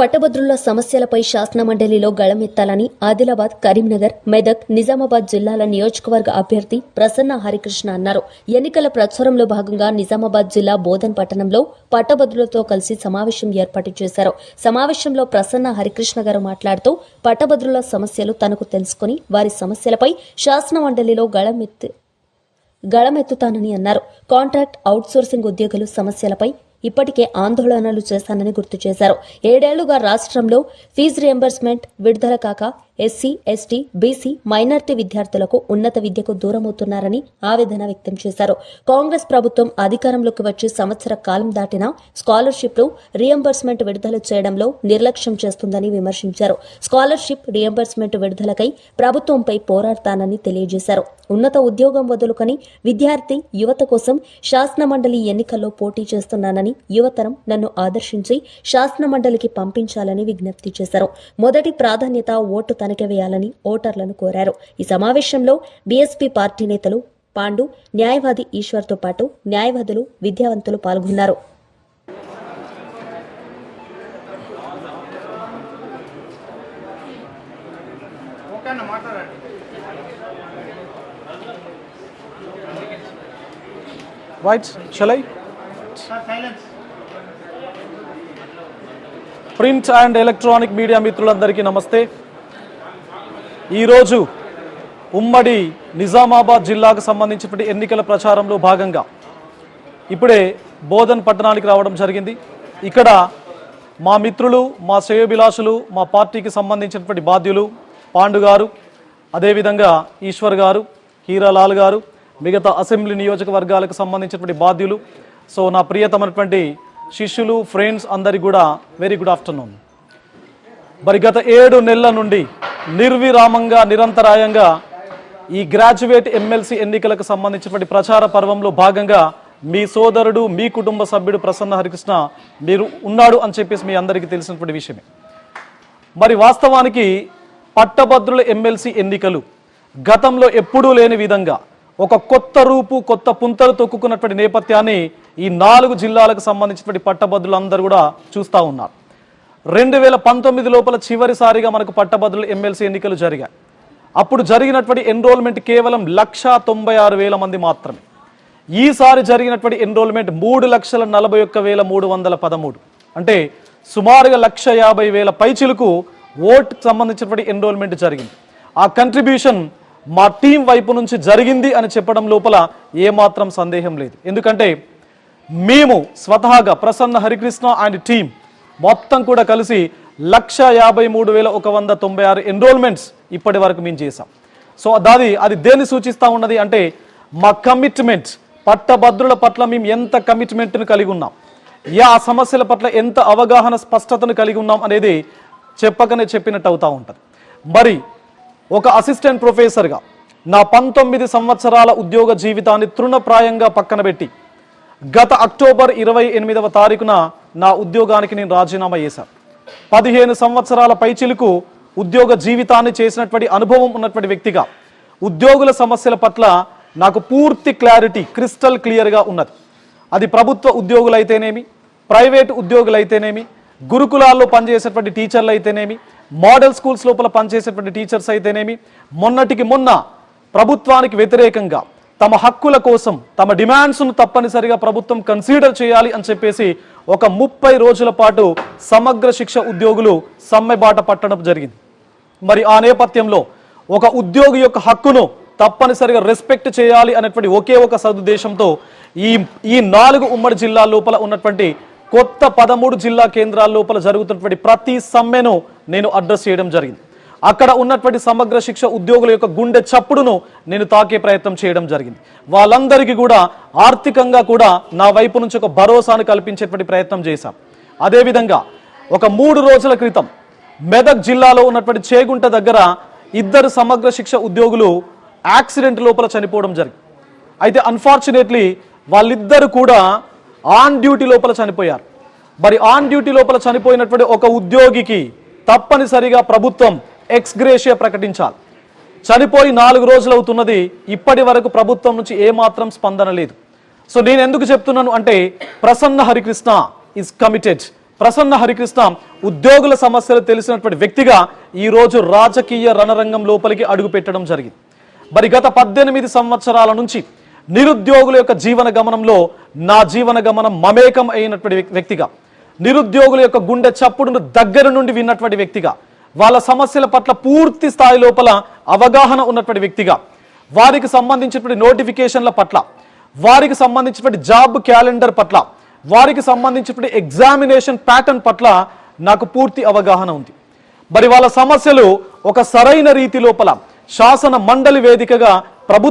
పట్టభద్రుల సమస్యలపై శాసన మండలిలో గళమెత్తాలని ఆదిలాబాద్ కరీంనగర్ మెదక్ నిజామాబాద్ జిల్లాల నియోజకవర్గ అభ్యర్థి ప్రసన్న హరికృష్ణ అన్నారు. ఎన్నికల ప్రచారంలో భాగంగా నిజామాబాద్ జిల్లా బోధన్ పట్టణంలో పట్టభద్రులతో కలిసి సమావేశం ఏర్పాటు చేశారు. సమావేశంలో ప్రసన్న హరికృష్ణ గారు మాట్లాడుతూ పట్టభద్రుల సమస్యలు తనకు తెలుసుకుని వారి సమస్యలపై శాసన మండలిలో గళమెత్తి గళమెత్తుతానని అన్నారు. కాంట్రాక్ట్ అవుట్సోర్సింగ్ ఉద్యోగులు సమస్యలపై ఇప్పటికే ఆందోళనలు చేశానని గుర్తు చేశారు. ఏడేళ్ళుగా రాష్ట్రంలో ఫీజు రియంబర్స్మెంట్ విడుదల కాక ఎస్సీ ఎస్టీ బీసీ మైనార్టీ విద్యార్థులకు ఉన్నత విద్యకు దూరమవుతున్నారని ఆవేదన వ్యక్తం చేశారు. కాంగ్రెస్ ప్రభుత్వం అధికారంలోకి వచ్చి సంవత్సర కాలం దాటినా స్కాలర్షిప్లు రియంబర్స్మెంట్ విడుదల చేయడంలో నిర్లక్ష్యం చేస్తుందని విమర్శించారు. స్కాలర్షిప్ రియంబర్స్మెంట్ విడుదలకై ప్రభుత్వంపై పోరాడతానని తెలియజేశారు. ఉన్నత ఉద్యోగం వదులుకొని విద్యార్థి యువత కోసం శాసన మండలి ఎన్నికల్లో పోటీ చేస్తున్నానని యువతరం నన్ను ఆదర్శించి శాసన మండలికి పంపించాలని విజ్ఞప్తి చేశారు. మొదటి ప్రాధాన్యత ఓటు తనకే వేయాలని ఓటర్లను కోరారు. ఈ సమావేశంలో బీఎస్పీ పార్టీ నేతలు పాండు న్యాయవాది ఈశ్వర్తో పాటు న్యాయవాదులు విద్యావంతులు పాల్గొన్నారు. Right, shall I? Print and electronic media మిత్రులందరికీ నమస్తే ఈరోజు ఉమ్మడి నిజామాబాద్ జిల్లాకు సంబంధించినటువంటి ఎన్నికల ప్రచారంలో భాగంగా ఇప్పుడే బోధన్ పట్టణానికి రావడం జరిగింది. ఇక్కడ మా మిత్రులు మా శ్రేయోభిలాషులు మా పార్టీకి సంబంధించినటువంటి బాధ్యులు పాండు గారు అదేవిధంగా ఈశ్వర్ గారు హీరాలాల్ గారు మిగతా అసెంబ్లీ నియోజకవర్గాలకు సంబంధించినటువంటి బాధ్యులు. సో నా ప్రియతమైనటువంటి శిష్యులు ఫ్రెండ్స్ అందరికి కూడా వెరీ గుడ్ ఆఫ్టర్నూన్. మరి గత ఏడు నెలల నుండి నిర్విరామంగా నిరంతరాయంగా ఈ గ్రాడ్యుయేట్ ఎమ్మెల్సీ ఎన్నికలకు సంబంధించినటువంటి ప్రచార పర్వంలో భాగంగా మీ సోదరుడు మీ కుటుంబ సభ్యుడు ప్రసన్న హరికృష్ణ మీరు ఉన్నాడు అని చెప్పేసి మీ అందరికీ తెలిసినటువంటి విషయమే. మరి వాస్తవానికి పట్టభద్రుల ఎమ్మెల్సీ ఎన్నికలు గతంలో ఎప్పుడూ లేని విధంగా ఒక కొత్త రూపు కొత్త పుంతలు తొక్కుకున్నటువంటి నేపథ్యాన్ని ఈ నాలుగు జిల్లాలకు సంబంధించినటువంటి పట్టభద్రులందరూ కూడా చూస్తూ ఉన్నారు. రెండు వేల పంతొమ్మిది లోపల చివరిసారిగా మనకు పట్టభద్రులు ఎమ్మెల్సీ ఎన్నికలు జరిగాయి. అప్పుడు జరిగినటువంటి ఎన్రోల్మెంట్ కేవలం లక్ష తొంభై ఆరు వేల మంది మాత్రమే. ఈసారి జరిగినటువంటి ఎన్రోల్మెంట్ మూడు లక్షల నలభై ఒక్క వేల మూడు వందల పదమూడు. అంటే సుమారుగా లక్ష యాభై వేల పైచిలకు ఓట్ సంబంధించినటువంటి ఎన్రోల్మెంట్ జరిగింది. ఆ కంట్రిబ్యూషన్ మా టీం వైపు నుంచి జరిగింది అని చెప్పడం లోపల ఏమాత్రం సందేహం లేదు. ఎందుకంటే మేము స్వతహాగా ప్రసన్న హరికృష్ణ అండ్ టీం మొత్తం కూడా కలిసి లక్ష యాభై మూడు వేల ఒక వంద తొంభై ఆరు ఎన్రోల్మెంట్స్ ఇప్పటి వరకు మేము చేసాం సో దాది అది దేన్ని సూచిస్తూ ఉన్నది అంటే మా కమిట్మెంట్ పట్టభద్రుల పట్ల మేము ఎంత కమిట్మెంట్ను కలిగి ఉన్నాం యా ఆ సమస్యల పట్ల ఎంత అవగాహన స్పష్టతను కలిగి ఉన్నాం అనేది చెప్పకనే చెప్పినట్టు అవుతూ ఉంటుంది. మరి ఒక అసిస్టెంట్ ప్రొఫెసర్గా నా పంతొమ్మిది సంవత్సరాల ఉద్యోగ జీవితాన్ని తృణప్రాయంగా పక్కన పెట్టి గత అక్టోబర్ ఇరవై ఎనిమిదవ తారీఖున నా ఉద్యోగానికి నేను రాజీనామా చేశాను పదిహేను సంవత్సరాల పైచిలకు ఉద్యోగ జీవితాన్ని చేసినటువంటి అనుభవం ఉన్నటువంటి వ్యక్తిగా ఉద్యోగుల సమస్యల పట్ల నాకు పూర్తి క్లారిటీ క్రిస్టల్ క్లియర్గా ఉన్నది. అది ప్రభుత్వ ఉద్యోగులైతేనేమి ప్రైవేటు ఉద్యోగులైతేనేమి గురుకులాల్లో పనిచేసేటువంటి టీచర్లు అయితేనేమి మోడల్ స్కూల్స్ లోపల పనిచేసేటువంటి టీచర్స్ అయితేనేమి మొన్నటికి మొన్న ప్రభుత్వానికి వ్యతిరేకంగా తమ హక్కుల కోసం తమ డిమాండ్స్ను తప్పనిసరిగా ప్రభుత్వం కన్సిడర్ చేయాలి అని చెప్పేసి ఒక ముప్పై రోజుల పాటు సమగ్ర శిక్ష ఉద్యోగులు సమ్మెబాట పట్టడం జరిగింది. మరి ఆ నేపథ్యంలో ఒక ఉద్యోగి యొక్క హక్కును తప్పనిసరిగా రెస్పెక్ట్ చేయాలి అనేటువంటి ఒకే ఒక సదుద్దేశంతో ఈ ఈ నాలుగు ఉమ్మడి జిల్లా లోపల ఉన్నటువంటి కొత్త పదమూడు జిల్లా కేంద్రాల లోపల జరుగుతున్నటువంటి ప్రతి సమ్మెను నేను అడ్రస్ చేయడం జరిగింది. అక్కడ ఉన్నటువంటి సమగ్ర శిక్ష ఉద్యోగుల యొక్క గుండె చప్పుడును నేను తాకే ప్రయత్నం చేయడం జరిగింది. వాళ్ళందరికీ కూడా ఆర్థికంగా కూడా నా వైపు నుంచి ఒక భరోసాను కల్పించేటువంటి ప్రయత్నం చేశాం. అదేవిధంగా ఒక మూడు రోజుల క్రితం మెదక్ జిల్లాలో ఉన్నటువంటి చేగుంట దగ్గర ఇద్దరు సమగ్ర శిక్ష ఉద్యోగులు యాక్సిడెంట్ లోపల చనిపోవడం జరిగింది. అయితే అన్ఫార్చునేట్లీ వాళ్ళిద్దరు కూడా ఆన్ డ్యూటీ లోపల చనిపోయారు. మరి ఆన్ డ్యూటీ లోపల చనిపోయినటువంటి ఒక ఉద్యోగికి తప్పనిసరిగా ప్రభుత్వం ఎక్స్గ్రేషియా ప్రకటించాలి. చనిపోయి నాలుగు రోజులు అవుతున్నది ఇప్పటి వరకు ప్రభుత్వం నుంచి ఏమాత్రం స్పందన లేదు. సో నేను ఎందుకు చెప్తున్నాను అంటే ప్రసన్న హరికృష్ణ ఈజ్ కమిటెడ్ ప్రసన్న హరికృష్ణ ఉద్యోగుల సమస్యలు తెలిసినటువంటి వ్యక్తిగా ఈ రోజు రాజకీయ రణరంగం లోపలికి అడుగు పెట్టడం జరిగింది. మరి గత పద్దెనిమిది సంవత్సరాల నుంచి నిరుద్యోగుల యొక్క జీవన గమనంలో నా జీవన గమనం మమేకం అయినటువంటి వ్యక్తిగా నిరుద్యోగుల యొక్క గుండె చప్పుడును దగ్గర నుండి విన్నటువంటి వ్యక్తిగా వాళ్ళ సమస్యల పట్ల పూర్తి స్థాయి లోపల అవగాహన ఉన్నటువంటి వ్యక్తిగా వారికి సంబంధించినటువంటి నోటిఫికేషన్ల పట్ల వారికి సంబంధించినటువంటి జాబ్ క్యాలెండర్ పట్ల వారికి సంబంధించినటువంటి ఎగ్జామినేషన్ ప్యాటర్న్ పట్ల నాకు పూర్తి అవగాహన ఉంది. మరి వాళ్ళ సమస్యలు ఒక సరైన రీతి లోపల శాసన మండలి వేదికగా ప్రభుత్వ